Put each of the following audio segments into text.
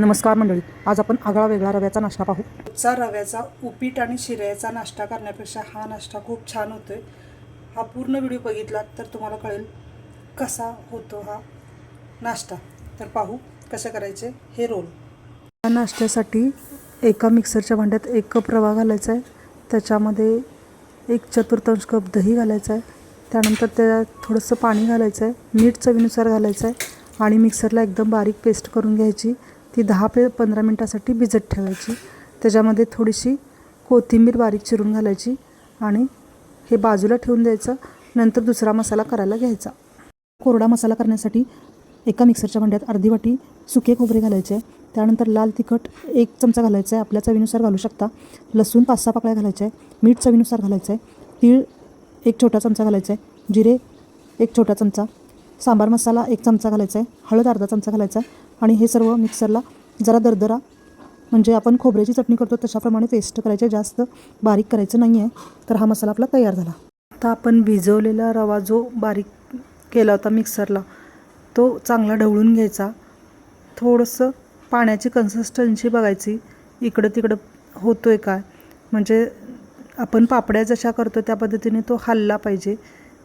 नमस्कार मंडळी आज आपण आगळा वेगळा रव्याचा नाश्ता पाहू. चा रव्याचा उपीट आणि शिऱ्याचा नाश्ता करण्यापेक्षा हा नाश्ता खूप छान होतोय. हा पूर्ण व्हिडिओ बघितला तर तुम्हाला कळेल कसा होतो हा नाश्ता. तर पाहू कसे करायचे हे रोल. या नाश्त्यासाठी एका मिक्सरच्या भांड्यात एक कप रवा घालायचा आहे. त्याच्यामध्ये एक चतुर्थांश कप दही घालायचं आहे. त्यानंतर त्यात थोडंसं पाणी घालायचं आहे. मीठ चवीनुसार घालायचं आहे आणि मिक्सरला एकदम बारीक पेस्ट करून घ्यायची. ती दहा ते पंधरा मिनटासाठी भिजत ठेवायची. त्याच्यामध्ये थोडीशी कोथिंबीर बारीक चिरून घालायची आणि हे बाजूला ठेवून द्यायचं. नंतर दुसरा मसाला करायला घ्यायचा. कोरडा मसाला करण्यासाठी एका मिक्सरच्या भांड्यात अर्धी वाटी सुके खोबरे घालायचे. त्यानंतर लाल तिखट एक चमचा घालायचा आहे आपल्या चवीनुसार घालू शकता. लसूण पाच सहा पाकळ्या घालायच्या. आहे मीठ चवीनुसार घालायचं आहे तीळ एक छोटा चमचा घालायचा आहे जिरे एक छोटा चमचा. सांबार मसाला एक चमचा घालायचा आहे हळद अर्धा चमचा घालायचा आहे आणि हे सर्व मिक्सरला जरा दरदरा म्हणजे आपण खोबऱ्याची चटणी करतो तशाप्रमाणे पेस्ट करायचे जास्त बारीक करायचं नाही आहे तर हा मसाला आपला तयार झाला. आता आपण भिजवलेला रवा जो बारीक केला होता मिक्सरला तो चांगला ढवळून घ्यायचा. थोडंसं पाण्याची कन्सिस्टन्सी बघायची इकडं तिकडं होतो आहे काय. म्हणजे आपण पापड्या जशा करतो त्या पद्धतीने तो हलला पाहिजे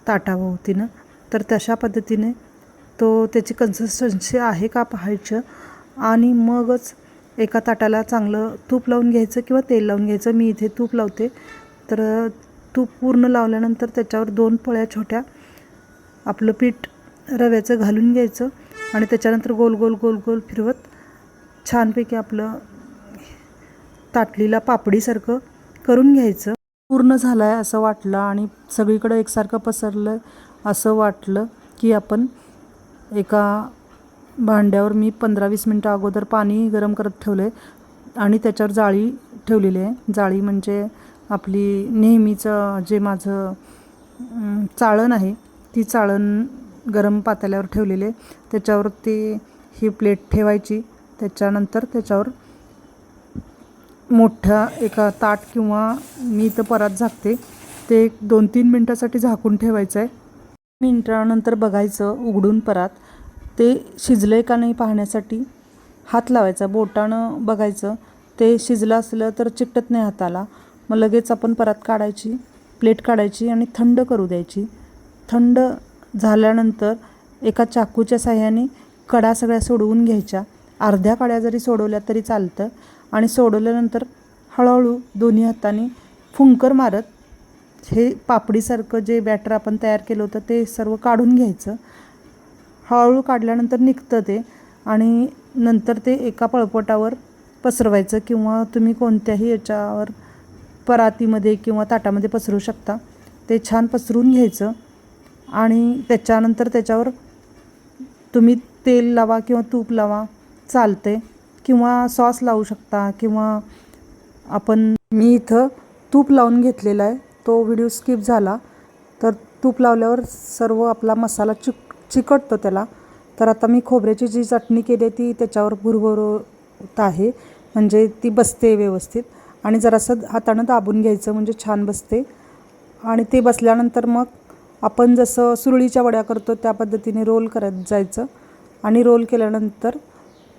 ताटाभोवतीनं. तर तशा पद्धतीने तो त्याची कन्सिस्टन्सी आहे का पाहायचं? आणि मगच एका ताटाला चांगलं तूप लावून घ्यायचं किंवा तेल लावून घ्यायचं? मी इथे तूप लावते. तर तूप पूर्ण लावल्यानंतर त्याच्यावर दोन पळ्या छोट्या आपलं पीठ रव्याचं घालून घ्यायचं आणि त्याच्यानंतर गोल गोल गोल गोल फिरवत छानपैकी आपलं ताटलीला पापडीसारखं करून घ्यायचं. पूर्ण झालं आहे असं वाटलं आणि सगळीकडं एकसारखं पसरलं असं वाटलं की आपण एका भांड्यावर मी पंधरा वीस मिनटं अगोदर पाणी गरम करत ठेवलं आहे आणि त्याच्यावर जाळी ठेवलेली आहे. जाळी म्हणजे आपली नेहमीचं जे माझं चाळण आहे ती चाळण गरम पातेल्यावर ठेवलेली आहे. त्याच्यावर ते ही प्लेट ठेवायची. त्याच्यानंतर त्याच्यावर मोठ्या एका ताट किंवा मी इथं परात झाकते. ते एक दोन तीन मिनटासाठी झाकून ठेवायचं आहे. मिनटानंतर बघायचं उघडून परात. ते शिजलं आहे का नाही पाहण्यासाठी हात लावायचा बोटानं बघायचं. ते शिजलं असलं तर चिकटत नाही हाताला. मग लगेच आपण परात काढायची प्लेट काढायची आणि थंड करू द्यायची. थंड झाल्यानंतर एका चाकूच्या साह्याने कडा सगळ्या सोडवून घ्यायच्या. अर्ध्या कड्या जरी सोडवल्या तरी चालतं आणि सोडवल्यानंतर हळूहळू दोन्ही हाताने फुंकर मारत हे पापडीसारखं जे बॅटर आपण तयार केलं होतं ते सर्व काढून घ्यायचं. हळूहळू काढल्यानंतर निघतं ते आणि नंतर ते एका पळपटावर पसरवायचं किंवा तुम्ही कोणत्याही याच्यावर परातीमध्ये किंवा ताटामध्ये पसरू शकता. ते छान पसरून घ्यायचं आणि त्याच्यानंतर त्याच्यावर तुम्ही तेल लावा किंवा तूप लावा चालते किंवा सॉस लावू शकता किंवा आपण मी इथं तूप लावून घेतलेला आहे. तो व्हिडिओ स्किप झाला तर तूप लावल्यावर सर्व आपला मसाला चिक चिकटतो त्याला. तर आता मी खोबऱ्याची जी चटणी केली आहे ती त्याच्यावर भुरभुरत आहे म्हणजे ती बसते व्यवस्थित. आणि जरासं हातानं दाबून घ्यायचं म्हणजे छान बसते. आणि ते बसल्यानंतर मग आपण जसं सुरळीच्या वड्या करतो त्या पद्धतीने रोल करत जायचं. आणि रोल केल्यानंतर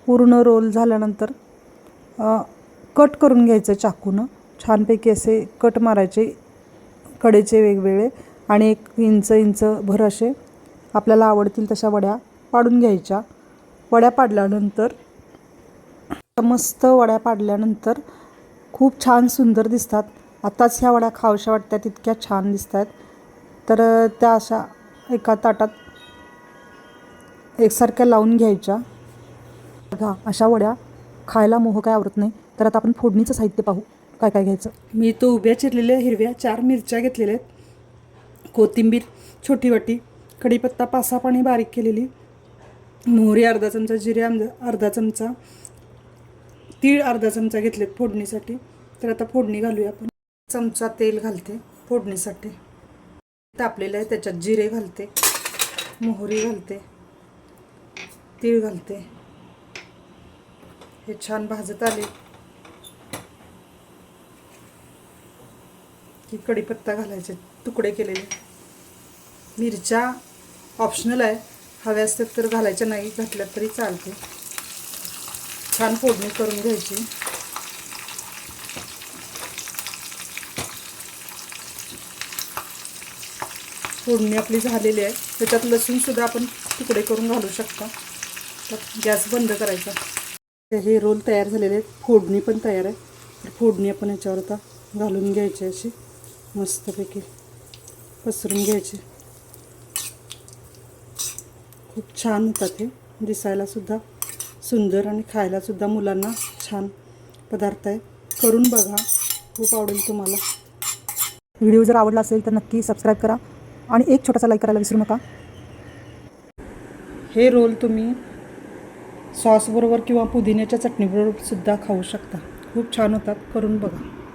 पूर्ण रोल झाल्यानंतर कट करून घ्यायचं चाकूनं. छानपैकी असे कट मारायचे. कडेचे वेगवेगळे आणि एक इंच इंच भर असे आपल्याला आवडतील तशा वड्या पाडून घ्यायच्या. वड्या पाडल्यानंतर मस्त वड्या पाडल्यानंतर खूप छान सुंदर दिसतात. आत्ताच ह्या वड्या खावशा वाटतात इतक्या छान दिसत आहेत तर त्या अशा एका ताटात एकसारख्या लावून घ्यायच्या. बघा अशा वड्या खायला मोह काय आवडत नाही. तर आता आपण फोडणीचं साहित्य पाहू. काय काय घ्यायचं? मी तो उभ्या चिरलेल्या हिरव्या चार मिरच्या घेतलेल्या आहेत. कोथिंबीर छोटी वाटी कढीपत्ता पाच सहा पाणी बारीक केलेली मोहरी अर्धा चमचा जिरे आम- अर्धा चमचा तीळ अर्धा चमचा घेतलेत फोडणीसाठी. तर आता फोडणी घालूया आपण. चमचा तेल घालते फोडणीसाठी. तापलेलं आहे त्याच्यात जिरे घालते मोहरी घालते तीळ घालते. हे छान भाजत आले. की कढीपत्ता घालायचे तुकडे केलेले. मिरच्या ऑप्शनल आहे. हव्या असतात तर घालायच्या नाही घातल्या तरी चालते. छान फोडणी करून घ्यायची. फोडणी आपली झालेली आहे. त्याच्यात लसूणसुद्धा आपण तुकडे करून घालू शकता. तर गॅस बंद करायचा. हे रोल तयार झालेले आहेत. फोडणी पण तयार आहे. तर फोडणी आपण याच्यावर आता घालून घ्यायची अशी. मस्तपैकी पसरून घ्यायची. खूप छान होतात हे. दिसायला सुद्धा सुंदर आणि खायला सुद्धा मुलांना छान पदार्थ आहे करून बघा. खूप आवडेल तुम्हाला. व्हिडिओ जर आवडला असेल तर नक्की सबस्क्राईब करा आणि एक छोटासा लाईक करायला विसरू नका. हे रोल तुम्ही सॉसबरोबर किंवा पुदिन्याच्या चटणीबरोबर सुद्धा खाऊ शकता. खूप छान होतात. करून बघा.